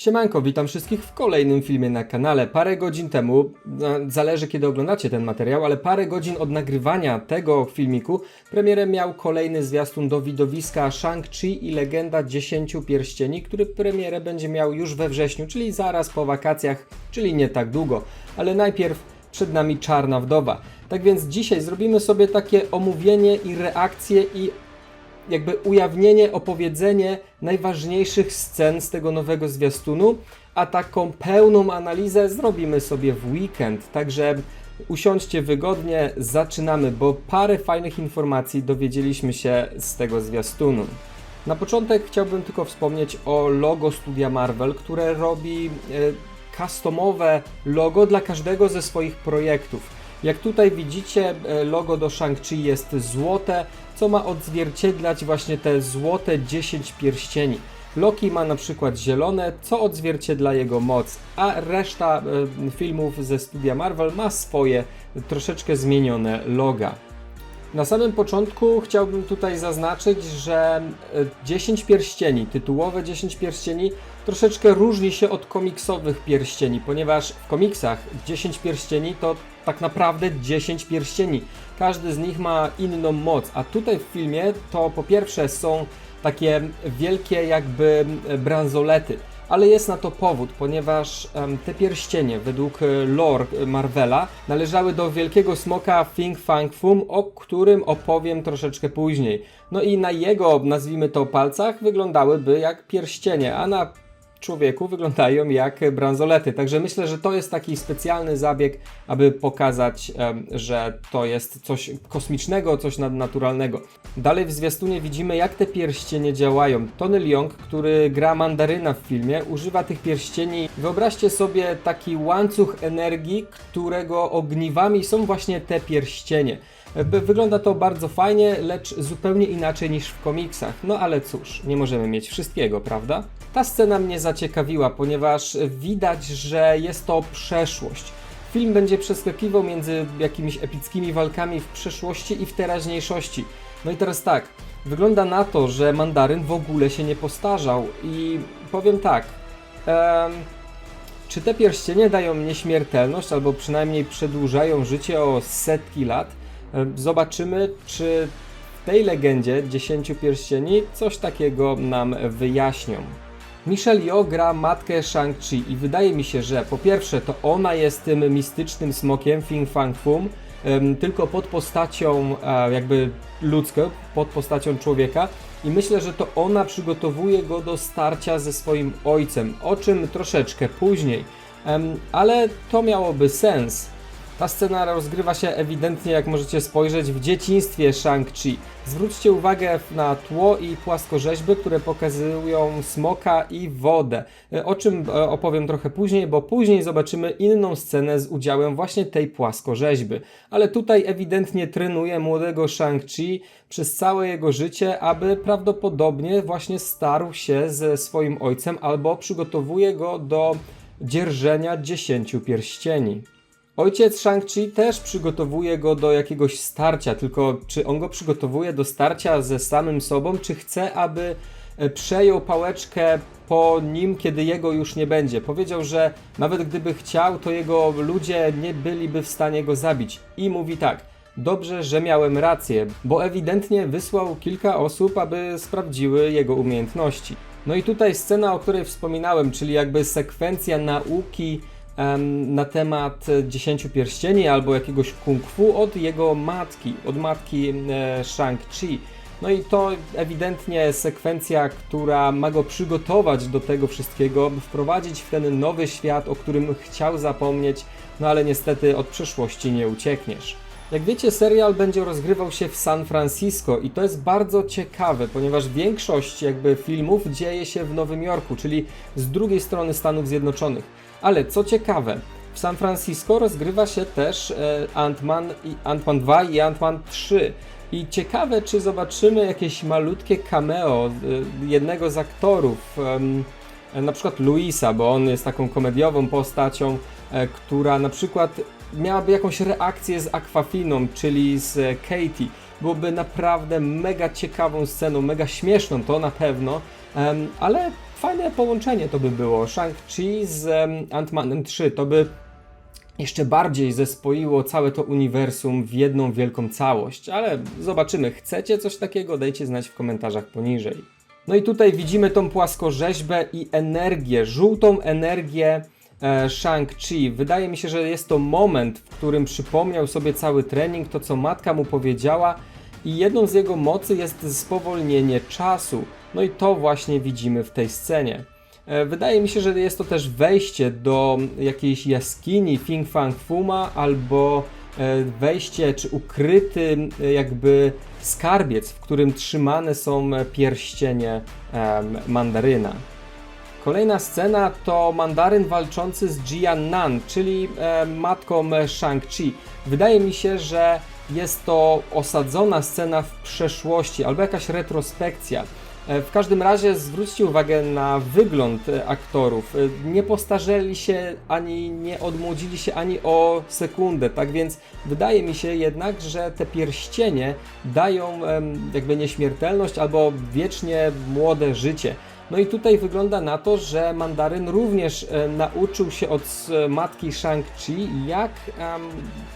Siemanko, witam wszystkich w kolejnym filmie na kanale. Parę godzin temu, no, zależy kiedy oglądacie ten materiał, ale parę godzin od nagrywania tego filmiku premierę miał kolejny zwiastun do widowiska Shang-Chi i Legenda 10 Pierścieni, który premierę będzie miał już we wrześniu, czyli zaraz po wakacjach, czyli nie tak długo. Ale najpierw przed nami Czarna Wdowa. Tak więc dzisiaj zrobimy sobie takie omówienie i reakcje i jakby ujawnienie, opowiedzenie najważniejszych scen z tego nowego zwiastunu, a taką pełną analizę zrobimy sobie w weekend. Także usiądźcie wygodnie, zaczynamy, bo parę fajnych informacji dowiedzieliśmy się z tego zwiastunu. Na początek chciałbym tylko wspomnieć o logo studia Marvel, które robi e, customowe logo dla każdego ze swoich projektów. Jak tutaj widzicie, e, logo do Shang-Chi jest złote, co ma odzwierciedlać właśnie te złote 10 pierścieni. Loki ma na przykład zielone, co odzwierciedla jego moc, a reszta e, filmów ze studia Marvel ma swoje troszeczkę zmienione loga. Na samym początku chciałbym tutaj zaznaczyć, że e, 10 pierścieni, tytułowe 10 pierścieni, troszeczkę różni się od komiksowych pierścieni, ponieważ w komiksach 10 pierścieni to tak naprawdę 10 pierścieni. Każdy z nich ma inną moc, a tutaj w filmie to po pierwsze są takie wielkie jakby e, bransolety. Ale jest na to powód, ponieważ te pierścienie według e, lore e, Marvela należały do wielkiego smoka Fing Fang Fum, o którym opowiem troszeczkę później. No i na jego, nazwijmy to, palcach wyglądałyby jak pierścienie, a na człowieku wyglądają jak bransolety. Także myślę, że to jest taki specjalny zabieg, aby pokazać, że to jest coś kosmicznego, coś nadnaturalnego. Dalej w zwiastunie widzimy, jak te pierścienie działają. Tony Leung, który gra mandaryna w filmie, używa tych pierścieni. Wyobraźcie sobie taki łańcuch energii, którego ogniwami są właśnie te pierścienie. Wygląda to bardzo fajnie, lecz zupełnie inaczej niż w komiksach. No ale cóż, nie możemy mieć wszystkiego, prawda? Ta scena mnie zaciekawiła, ponieważ widać, że jest to przeszłość. Film będzie przeskakiwał między jakimiś epickimi walkami w przeszłości i w teraźniejszości. No i teraz tak, wygląda na to, że Mandaryn w ogóle się nie postarzał i powiem tak, czy te pierścienie dają nieśmiertelność albo przynajmniej przedłużają życie o setki lat? Zobaczymy, czy w tej legendzie 10 pierścieni coś takiego nam wyjaśnią. Michelle Yeoh gra matkę Shang-Chi i wydaje mi się, że po pierwsze to ona jest tym mistycznym smokiem Fing Fang Fum, tylko pod postacią e, jakby ludzką, pod postacią człowieka i myślę, że to ona przygotowuje go do starcia ze swoim ojcem, o czym troszeczkę później. Ale to miałoby sens. Ta scena rozgrywa się ewidentnie, jak możecie spojrzeć, w dzieciństwie Shang-Chi. Zwróćcie uwagę na tło i płaskorzeźby, które pokazują smoka i wodę. E, O czym e, opowiem trochę później, bo później zobaczymy inną scenę z udziałem właśnie tej płaskorzeźby. Ale tutaj ewidentnie trenuje młodego Shang-Chi przez całe jego życie, aby prawdopodobnie właśnie starł się ze swoim ojcem albo przygotowuje go do dzierżenia dziesięciu pierścieni. Ojciec Shang-Chi też przygotowuje go do jakiegoś starcia, tylko czy on go przygotowuje do starcia ze samym sobą, czy chce, aby e, przejął pałeczkę po nim, kiedy jego już nie będzie. Powiedział, że nawet gdyby chciał, to jego ludzie nie byliby w stanie go zabić. I mówi tak. Dobrze, że miałem rację, bo ewidentnie wysłał kilka osób, aby sprawdziły jego umiejętności. No i tutaj scena, o której wspominałem, czyli jakby sekwencja nauki na temat 10 pierścieni albo jakiegoś kung fu od jego matki, od matki Shang-Chi. No i to ewidentnie sekwencja, która ma go przygotować do tego wszystkiego, wprowadzić w ten nowy świat, o którym chciał zapomnieć, no ale niestety od przeszłości nie uciekniesz. Jak wiecie, serial będzie rozgrywał się w San Francisco i to jest bardzo ciekawe, ponieważ większość jakby filmów dzieje się w Nowym Jorku, czyli z drugiej strony Stanów Zjednoczonych. Ale co ciekawe, w San Francisco rozgrywa się też e, Ant-Man i Ant-Man 2 i Ant-Man 3. I ciekawe, czy zobaczymy jakieś malutkie cameo e, jednego z aktorów, e, na przykład Luisa, bo on jest taką komediową postacią, która na przykład miałaby jakąś reakcję z Aquafiną, czyli z Katie. Byłoby naprawdę mega ciekawą sceną, mega śmieszną to na pewno, ale fajne połączenie to by było. Shang-Chi z em, Ant-Manem 3 to by jeszcze bardziej zespoiło całe to uniwersum w jedną wielką całość, ale zobaczymy. Chcecie coś takiego? Dajcie znać w komentarzach poniżej. No i tutaj widzimy tą płaskorzeźbę i energię, żółtą energię e, Shang-Chi. Wydaje mi się, że jest to moment, w którym przypomniał sobie cały trening, to co matka mu powiedziała i jedną z jego mocy jest spowolnienie czasu. No i to właśnie widzimy w tej scenie. E, Wydaje mi się, że jest to też wejście do jakiejś jaskini Fing Fang Fuma albo e, wejście czy ukryty e, jakby skarbiec, w którym trzymane są pierścienie mandaryna. Kolejna scena to mandaryn walczący z Jian Nan, czyli matką Shang-Chi. Wydaje mi się, że jest to osadzona scena w przeszłości albo jakaś retrospekcja. E, W każdym razie zwróćcie uwagę na wygląd e, aktorów. E, Nie postarzeli się ani nie odmłodzili się ani o sekundę, tak więc wydaje mi się jednak, że te pierścienie dają jakby nieśmiertelność albo wiecznie młode życie. No i tutaj wygląda na to, że Mandaryn również nauczył się od matki Shang-Chi, jak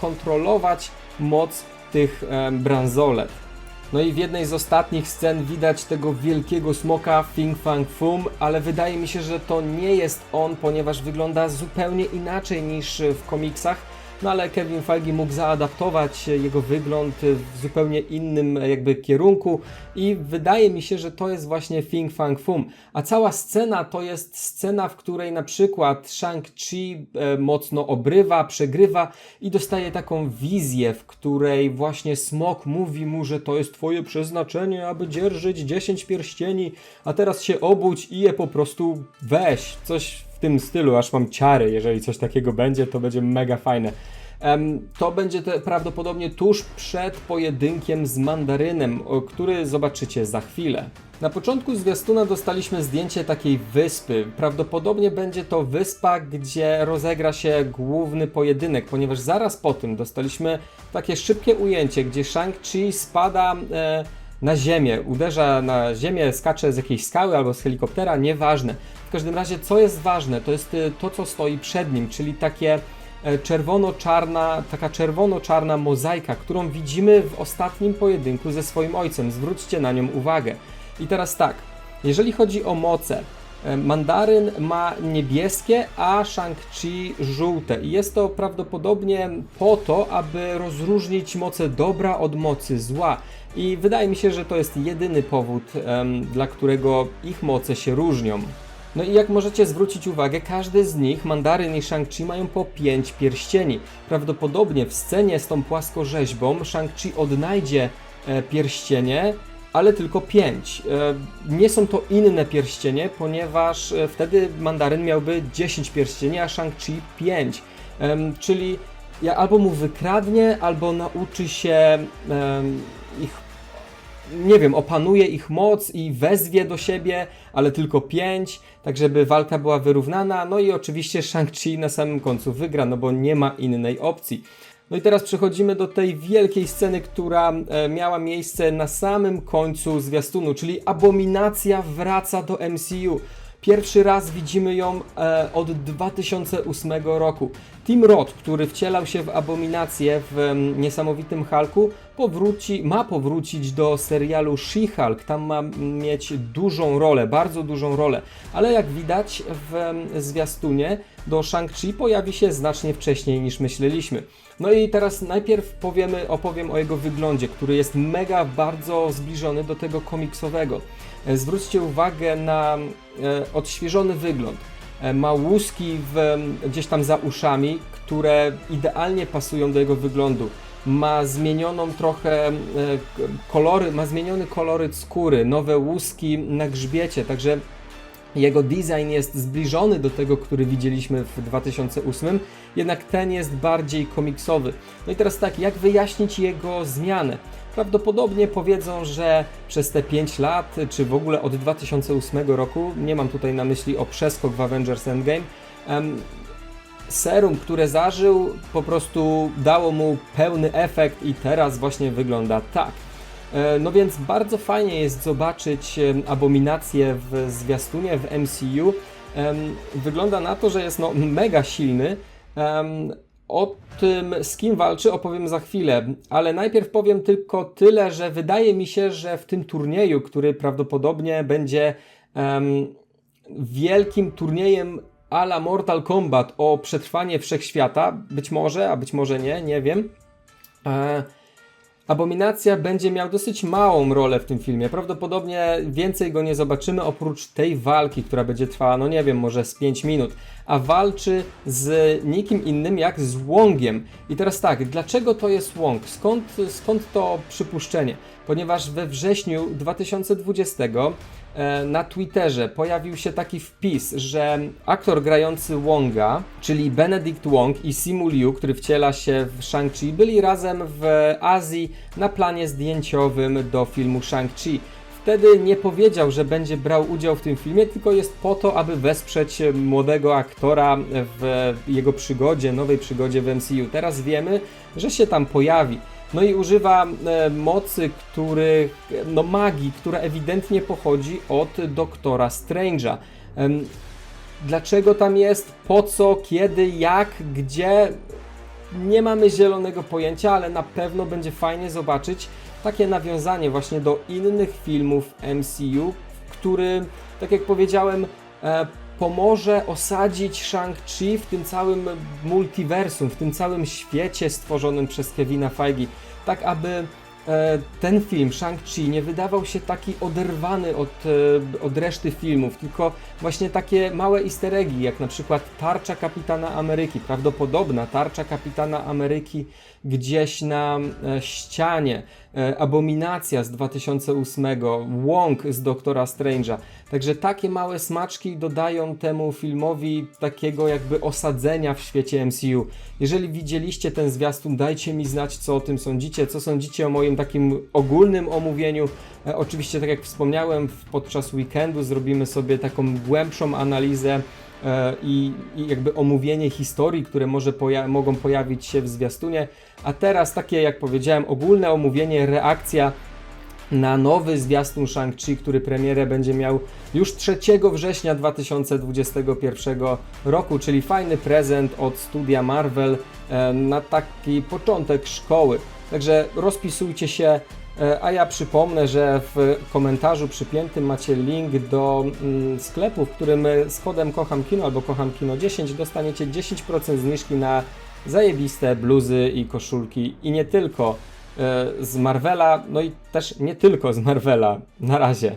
kontrolować moc tych bransolet. No i w jednej z ostatnich scen widać tego wielkiego smoka Fing Fang Fum, ale wydaje mi się, że to nie jest on, ponieważ wygląda zupełnie inaczej niż w komiksach. No ale Kevin Feige mógł zaadaptować jego wygląd w zupełnie innym jakby kierunku i wydaje mi się, że to jest właśnie Fing Fang Fum. A cała scena to jest scena, w której na przykład Shang-Chi e, mocno obrywa, przegrywa i dostaje taką wizję, w której właśnie smok mówi mu, że to jest twoje przeznaczenie, aby dzierżyć 10 pierścieni, a teraz się obudź i je po prostu weź. Coś w tym stylu, aż mam ciary, jeżeli coś takiego będzie, to będzie mega fajne. To będzie te prawdopodobnie tuż przed pojedynkiem z Mandarynem, który zobaczycie za chwilę. Na początku zwiastuna dostaliśmy zdjęcie takiej wyspy. Prawdopodobnie będzie to wyspa, gdzie rozegra się główny pojedynek, ponieważ zaraz po tym dostaliśmy takie szybkie ujęcie, gdzie Shang-Chi spada e, na ziemię, uderza na ziemię, skacze z jakiejś skały albo z helikoptera, nieważne. W każdym razie, co jest ważne, to jest e, to, co stoi przed nim, czyli takie e, czerwono-czarna, taka czerwono-czarna mozaika, którą widzimy w ostatnim pojedynku ze swoim ojcem. Zwróćcie na nią uwagę. I teraz tak, jeżeli chodzi o moce, Mandaryn ma niebieskie, a Shang-Chi żółte. I jest to prawdopodobnie po to, aby rozróżnić moce dobra od mocy zła. I wydaje mi się, że to jest jedyny powód, dla którego ich moce się różnią. No i jak możecie zwrócić uwagę, każdy z nich, Mandaryn i Shang-Chi, mają po 5 pierścieni. Prawdopodobnie w scenie z tą płaskorzeźbą Shang-Chi odnajdzie e, pierścienie, ale tylko 5. E, nie są to inne pierścienie, ponieważ e, wtedy Mandaryn miałby 10 pierścieni, a Shang-Chi 5. Em, czyli albo mu wykradnie, albo nauczy się ich nie wiem, opanuje ich moc i wezwie do siebie, ale tylko pięć, tak żeby walka była wyrównana. No i oczywiście Shang-Chi na samym końcu wygra, no bo nie ma innej opcji. No i teraz przechodzimy do tej wielkiej sceny, która e, miała miejsce na samym końcu zwiastunu, czyli Abominacja wraca do MCU. Pierwszy raz widzimy ją e, od 2008 roku. Tim Roth, który wcielał się w Abominację w niesamowitym Hulku, powróci, ma powrócić do serialu She-Hulk. Tam ma mieć dużą rolę, bardzo dużą rolę. Ale jak widać w zwiastunie, do Shang-Chi pojawi się znacznie wcześniej niż myśleliśmy. No i teraz najpierw powiemy, opowiem o jego wyglądzie, który jest mega bardzo zbliżony do tego komiksowego. E, Zwróćcie uwagę na e, odświeżony wygląd. E, Ma łuski w, gdzieś tam za uszami, które idealnie pasują do jego wyglądu. Ma zmienioną trochę kolory, ma zmieniony koloryt skóry, nowe łuski na grzbiecie, także jego design jest zbliżony do tego, który widzieliśmy w 2008, jednak ten jest bardziej komiksowy. No i teraz tak, jak wyjaśnić jego zmianę? Prawdopodobnie powiedzą, że przez te 5 lat, czy w ogóle od 2008 roku, nie mam tutaj na myśli o przeskok w Avengers Endgame, serum, które zażył, po prostu dało mu pełny efekt i teraz właśnie wygląda tak. E, No więc bardzo fajnie jest zobaczyć em, abominację w zwiastunie w MCU. Wygląda na to, że jest no mega silny. O tym, z kim walczy, opowiem za chwilę, ale najpierw powiem tylko tyle, że wydaje mi się, że w tym turnieju, który prawdopodobnie będzie em, wielkim turniejem a la Mortal Kombat o przetrwanie wszechświata, być może, a być może nie, nie wiem. E, Abominacja będzie miał dosyć małą rolę w tym filmie. Prawdopodobnie więcej go nie zobaczymy oprócz tej walki, która będzie trwała, no nie wiem, może z 5 minut. A walczy z nikim innym jak z Wongiem. I teraz tak, dlaczego to jest Wong? Skąd, skąd to przypuszczenie? Ponieważ we wrześniu 2020 e, na Twitterze pojawił się taki wpis, że aktor grający Wonga, czyli Benedict Wong i Simu Liu, który wciela się w Shang-Chi, byli razem w Azji na planie zdjęciowym do filmu Shang-Chi. Wtedy nie powiedział, że będzie brał udział w tym filmie, tylko jest po to, aby wesprzeć młodego aktora w jego przygodzie, nowej przygodzie w MCU. Teraz wiemy, że się tam pojawi. No i używa e, mocy, których, no magii, która ewidentnie pochodzi od doktora Strange'a. Dlaczego tam jest, po co, kiedy, jak, gdzie, nie mamy zielonego pojęcia, ale na pewno będzie fajnie zobaczyć takie nawiązanie właśnie do innych filmów MCU, który, tak jak powiedziałem, e, pomoże osadzić Shang-Chi w tym całym multiversum, w tym całym świecie stworzonym przez Kevina Feige, tak aby e, ten film, Shang-Chi, nie wydawał się taki oderwany od, e, od reszty filmów, tylko właśnie takie małe easter eggi, jak na przykład tarcza Kapitana Ameryki, prawdopodobna tarcza Kapitana Ameryki gdzieś na e, ścianie, Abominacja z 2008, Wong z Doktora Strange'a. Także takie małe smaczki dodają temu filmowi takiego jakby osadzenia w świecie MCU. Jeżeli widzieliście ten zwiastun, dajcie mi znać, co o tym sądzicie, co sądzicie o moim takim ogólnym omówieniu. E, oczywiście, tak jak wspomniałem, podczas weekendu zrobimy sobie taką głębszą analizę e, i, i jakby omówienie historii, które może poja- mogą pojawić się w zwiastunie. A teraz takie, jak powiedziałem, ogólne omówienie, reakcja na nowy zwiastun Shang-Chi, który premierę będzie miał już 3 września 2021 roku, czyli fajny prezent od studia Marvel e, na taki początek szkoły. Także rozpisujcie się, e, a ja przypomnę, że w komentarzu przypiętym macie link do mm, sklepu, w którym e, z kodem Kocham Kino albo Kocham Kino 10 dostaniecie 10% zniżki na zajebiste bluzy i koszulki i nie tylko e, z Marvela, no i też nie tylko z Marvela. Na razie.